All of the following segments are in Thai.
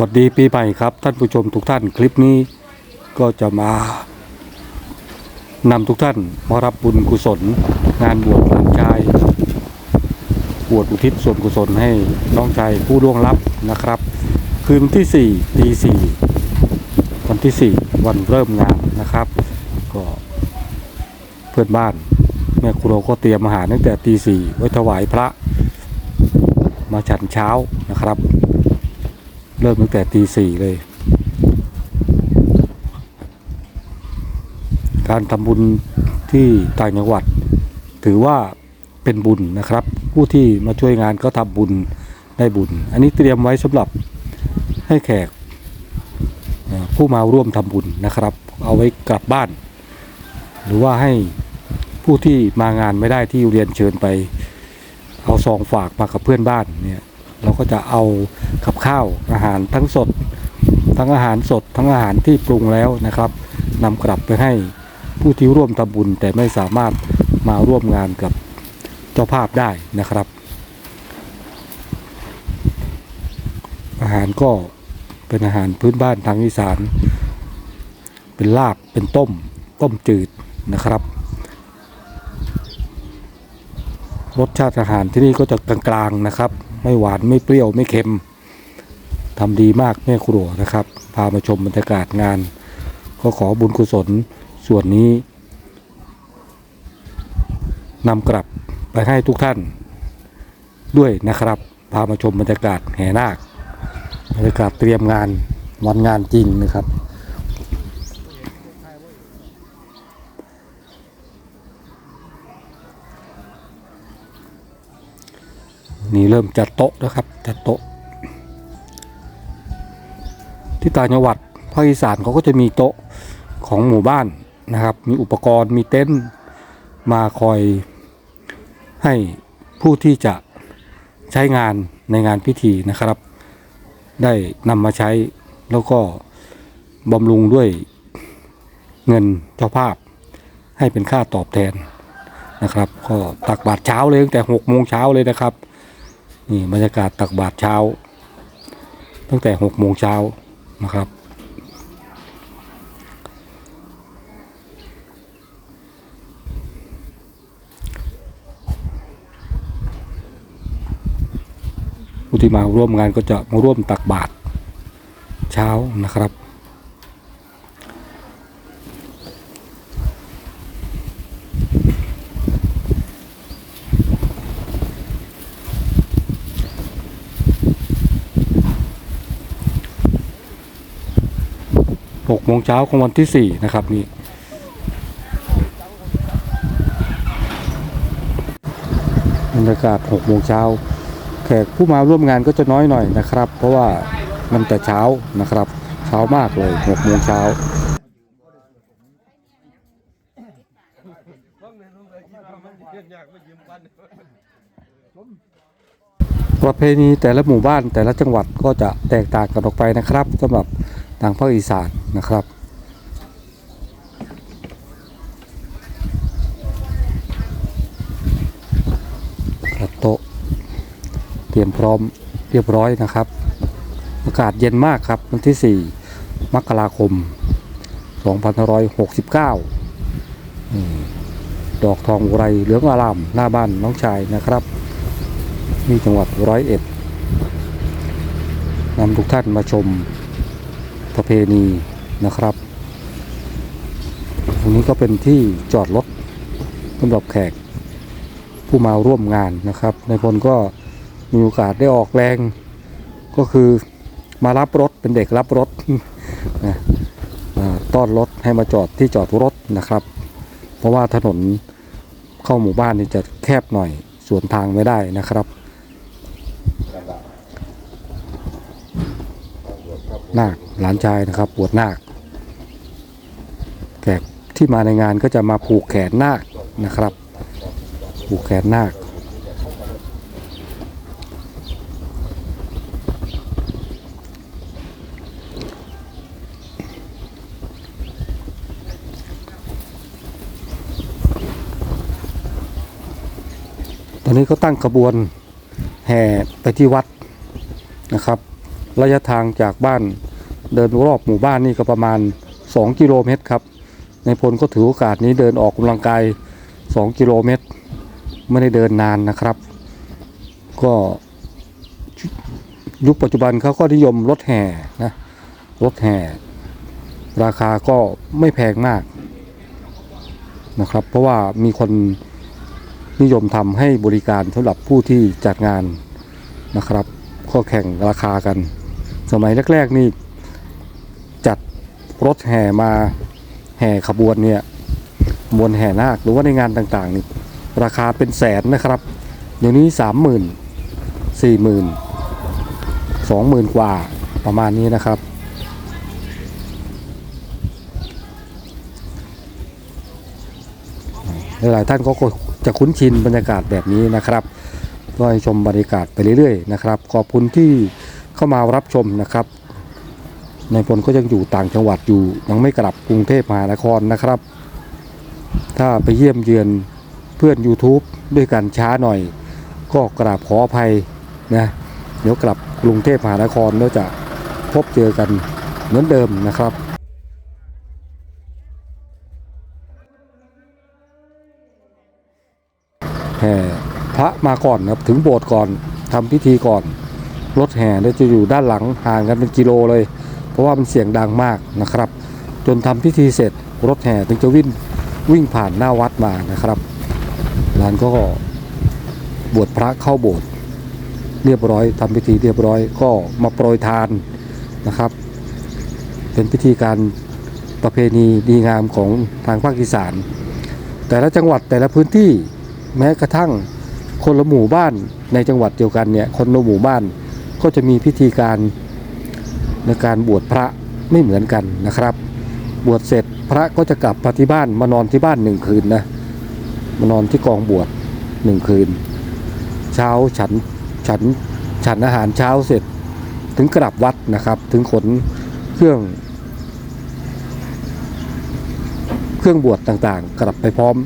วัสดีปีใหม่ครับท่านผู้ชมทุกท่านคลิปนี้ก็จะมานำทุกท่านมารับบุญกุศล งานบวชหลานชายบวชอุทิศส่วนกุศลให้น้องชายผู้ล่วงลับนะครับ คืนวันที่สี่ตีสี่วันที่สี่วันเริ่มงานนะครับ ก็เพื่อนบ้านแม่ครัวก็เตรียมอาหารตั้งแต่ตีสี่ไว้ถวายพระ มาฉันเช้านะครับ เริ่มตั้งแต่ตีสี่เลย การทำบุญที่ต่างจังหวัด ถือว่าเป็นบุญนะครับ ผู้ที่มาช่วยงานก็ทำบุญได้บุญ อันนี้เตรียมไว้สำหรับให้แขกผู้มาร่วมทำบุญนะครับ เอาไว้กลับบ้าน หรือว่าให้ผู้ที่มางานไม่ได้ที่เรียนเชิญไป เอาซองฝากมากับเพื่อนบ้านเนี่ย เราก็จะเอากับข้าวอาหารทั้งสด ทั้งอาหารสด ทั้งอาหารที่ปรุงแล้วนะครับนำกลับไปให้ผู้ที่ร่วมทำบุญ แต่ไม่สามารถมาร่วมงานกับเจ้าภาพได้นะครับ อาหารก็เป็นอาหารพื้นบ้านทางอีสาน เป็นลาบเป็นต้ม ต้มจืดนะครับ รสชาติอาหารที่นี่ก็จะกลางๆนะครับ ไม่หวานไม่เปรี้ยวไม่เค็มทำดีมากแม่ครัวนะครับ พามาชมบรรยากาศงาน ก็ขอบุญกุศลส่วนนี้นำกลับไปให้ทุกท่านด้วยนะครับ พามาชมบรรยากาศแห่นาคบรรยากาศเตรียมงานวันงานจริงนะครับ นี่เริ่มจัดโต๊ะนะครับจัดโต๊ะ ที่ต่างจังหวัดภาคอีสานเขาก็จะมีโต๊ะของหมู่บ้านนะครับ มีอุปกรณ์มีเต็นท์มาคอยให้ผู้ที่จะใช้งานในงานพิธีนะครับ ได้นำมาใช้แล้วก็บำรุงด้วยเงินเจ้าภาพให้เป็นค่าตอบแทนนะครับ ก็ตักบาตรเช้าเลยตั้งแต่หกโมงเช้าเลยนะครับ นี่บรรยากาศตักบาตรเช้า ตั้งแต่หกโมงเช้านะครับ ผู้ที่มาร่วมงานก็จะมาร่วมตักบาตรเช้านะครับ หกโมงเช้าของวันที่สี่นะครับนี่บรรยากาศหกโมงเช้าแขกผู้มาร่วมงานก็จะน้อยหน่อยนะครับ เพราะว่ามันแต่เช้านะครับ เช้ามากเลยหกโมงเช้าประเพณีแต่ละหมู่บ้านแต่ละจังหวัดก็จะแตกต่างกันออกไปนะครับสำหรับ ทางภาคอีสานนะครับจัดโตะเตรียมพร้อมเรียบร้อยนะครับ อากาศเย็นมากครับ วันที่ 4 มกราคม 2569อืมดอกทองอุไรเหลืองอารามหน้าบ้านน้องชายนะครับที่จังหวัดร้อยเอ็ดนำทุกท่านมาชม ประเพณีนะครับตรงนี้ก็เป็นที่จอดรถสำหรับแขกผู้มาร่วมงานนะครับในพลก็มีโอกาสได้ออกแรง ก็คือมารับรถเป็นเด็กรับรถนะต้อนรถให้มาจอดที่จอดรถนะครับ เพราะว่าถนนเข้าหมู่บ้านนี่จะแคบหน่อยสวนทางไม่ได้นะครับ นาคหลานชายนะครับบวชนาคแขกที่มาในงานก็จะมาผูกแขนนาคนะครับ ผูกแขนนาคตอนนี้ก็ตั้งขบวนแห่ไปที่วัดนะครับ ระยะทางจากบ้านเดินรอบหมู่บ้านนี่ก็ประมาณ 2 กิโลเมตรครับในพลก็ถือโอกาสนี้เดินออกกำลังกาย 2 กิโลเมตร ไม่ได้เดินนานนะครับ ก็ยุคปัจจุบันเขาก็นิยมรถแห่นะรถแห่ ราคาก็ไม่แพงมากนะครับ เพราะว่ามีคนนิยมทำให้บริการสำหรับผู้ที่จัดงานนะครับ ก็แข่งราคากัน สมัยแรกๆนี่จัดรถแห่มาแห่ขบวนเนี่ยมวนแห่นาคหรือว่าในงานต่างๆนี่ราคาเป็นแสนนะครับเดี๋ยวนี้สามหมื่นสี่หมื่นสองหมื่นกว่าประมาณนี้นะครับ หลายๆท่านก็จะคุ้นชินบรรยากาศแบบนี้นะครับก็ให้ชมบรรยากาศไปเรื่อยๆนะครับ ขอบคุณที่ เข้ามารับชมนะครับ ในพลก็ยังอยู่ต่างจังหวัดอยู่ ยังไม่กลับกรุงเทพมหานครนะครับ ถ้าไปเยี่ยมเยือนเพื่อน YouTube ด้วยกันช้าหน่อย ก็กราบขออภัยนะเดี๋ยวกลับกรุงเทพมหานครแล้วจะพบเจอกันเหมือนเดิมนะครับแห่พระมาก่อนครับถึงโบสถ์ก่อนทำพิธีก่อน รถแห่เนี่ยจะอยู่ด้านหลังห่างกันเป็นกิโลเลย เพราะว่ามันเสียงดังมากนะครับ จนทำพิธีเสร็จรถแห่ถึงจะวิ่งวิ่งผ่านหน้าวัดมานะครับร้านก็บวชพระเข้าโบสถ์เรียบร้อยทำพิธีเรียบร้อยก็มาโปรยทานนะครับ เป็นพิธีการประเพณีดีงามของทางภาคอีสาน แต่ละจังหวัดแต่ละพื้นที่แม้กระทั่งคนละหมู่บ้านในจังหวัดเดียวกันเนี่ยคนละหมู่บ้าน ก็จะมีพิธีการในการบวชพระไม่เหมือนกันนะครับ บวชเสร็จพระก็จะกลับมาที่บ้านมานอนที่บ้านหนึ่งคืนนะมานอนที่กองบวชหนึ่งคืน เช้าฉันฉันฉันอาหารเช้าเสร็จถึงกลับวัดนะครับ ถึงขนเครื่อง เครื่องบวชต่างๆ กลับไปพร้อม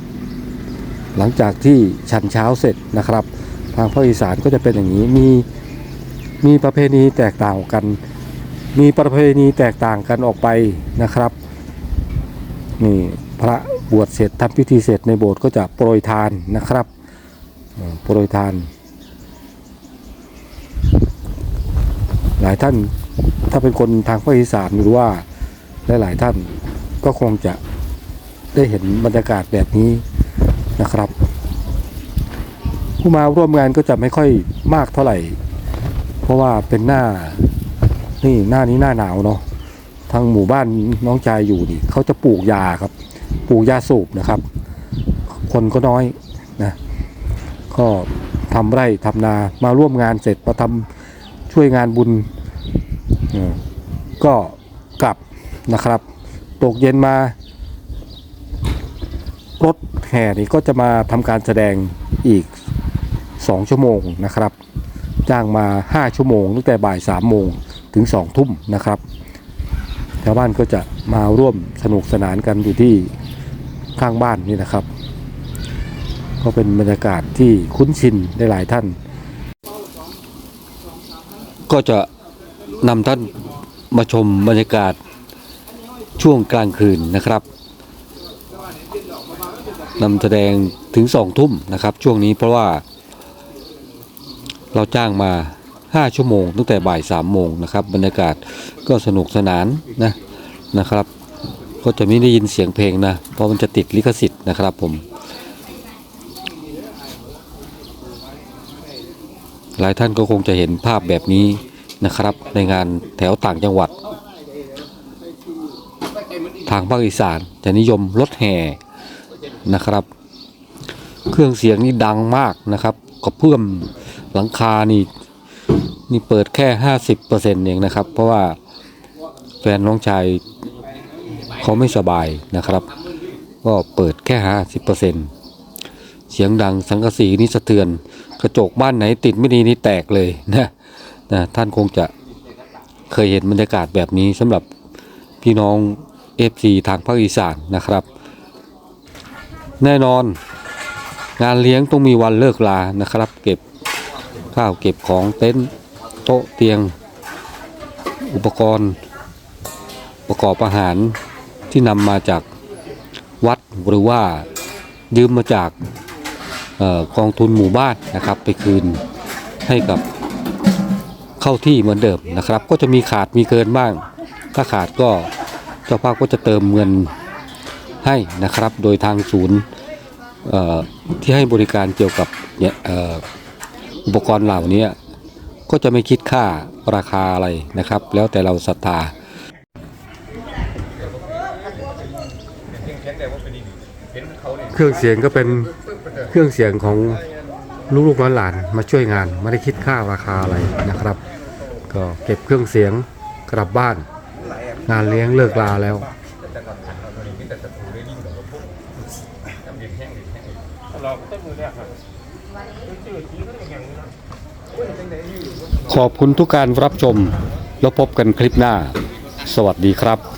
หลังจากที่ฉันเช้าเสร็จนะครับ ทางภาคอีสานก็จะเป็นอย่างนี้มี มีประเพณีแตกต่างกัน มีประเพณีแตกต่างกันออกไปนะครับนี่พระบวชเสร็จทำพิธีเสร็จในโบสถ์ก็จะโปรยทานนะครับโปรยทาน หลายท่านถ้าเป็นคนทางภาคอีสานหรือว่าหลายๆท่านก็คงจะได้เห็นบรรยากาศแบบนี้นะครับ ผู้มาร่วมงานก็จะไม่ค่อยมากเท่าไหร่ เพราะว่าเป็นหน้านี่หน้านี้หน้าหนาวเนาะทางหมู่บ้านน้องชายอยู่นี่เขาจะปลูกยาครับ ปลูกยาสูบนะครับ คนก็น้อยนะก็ทำไร่ทำนามาร่วมงานเสร็จพอทำช่วยงานบุญก็กลับนะครับ ตกเย็นมารถแห่นี่ก็จะมาทำการแสดงอีก 2 ชั่วโมงนะครับ จ้างมา 5 ชั่วโมงตั้งแต่บ่าย3โมงถึง2ทุ่มนะครับชาวบ้านก็จะมาร่วมสนุกสนานกันอยู่ที่ข้างบ้านนี่นะครับ ก็เป็นบรรยากาศที่คุ้นชินได้หลายท่าน ก็จะนำท่านมาชมบรรยากาศช่วงกลางคืนนะครับนำแสดงถึงสองทุ่มนะครับ ช่วงนี้เพราะว่า เราจ้างมา 5 ชั่วโมง ตั้งแต่บ่าย3โมงนะครับ บรรยากาศก็สนุกสนานนะนะครับ ก็จะไม่ได้ยินเสียงเพลงนะ เพราะมันจะติดลิขสิทธิ์นะครับผม หลายท่านก็คงจะเห็นภาพแบบนี้นะครับ ในงานแถวต่างจังหวัด ทางภาคอีสานจะนิยมรถแห่นะครับ เครื่องเสียงนี่ดังมากนะครับกระเพื่อม หลังคานี่นี่เปิดแค่ห้าสิบเปอร์เซ็นต์เองนะครับ เพราะว่าแฟนน้องชายเขาไม่สบายนะครับ ก็เปิดแค่ห้าสิบเปอร์เซ็นต์เสียงดังสังกะสีนี่สะเทือน กระจกบ้านไหนติดไม่ดีนี่แตกเลยนะนะท่านคงจะเคยเห็นบรรยากาศแบบนี้สำหรับพี่น้องเอฟซีทางภาคอีสานนะครับ แน่นอนงานเลี้ยงต้องมีวันเลิกลานะครับ เก็บ ข้าวเก็บของเต็นท์โต๊ะเตียง อุปกรณ์ประกอบอาหารที่นำมาจากวัดหรือว่ายืมมาจากออกองทุนหมู่บ้านนะครับ ไปคืนให้กับเข้าที่เหมือนเดิมนะครับ ก็จะมีขาดมีเกินบ้าง ถ้าขาดก็เจ้าภาพก็จะเติมเงินให้นะครับ โดยทางศูนย์ที่ให้บริการเกี่ยวกับเนี่ย อ่ออุปกรณ์เหล่านี้ก็จะไม่คิดค่าราคาอะไรนะครับ แล้วแต่เราศรัทธาเครื่องเสียงก็เป็นเครื่องเสียงของลูกๆหลานๆมาช่วยงานไม่ได้คิดค่าราคาอะไรนะครับ ก็เก็บเครื่องเสียงกลับบ้าน งานเลี้ยงเลิกลาแล้วเราก็ต้องมือแรกครับ ขอบคุณทุกการรับชม แล้วพบกันคลิปหน้า สวัสดีครับ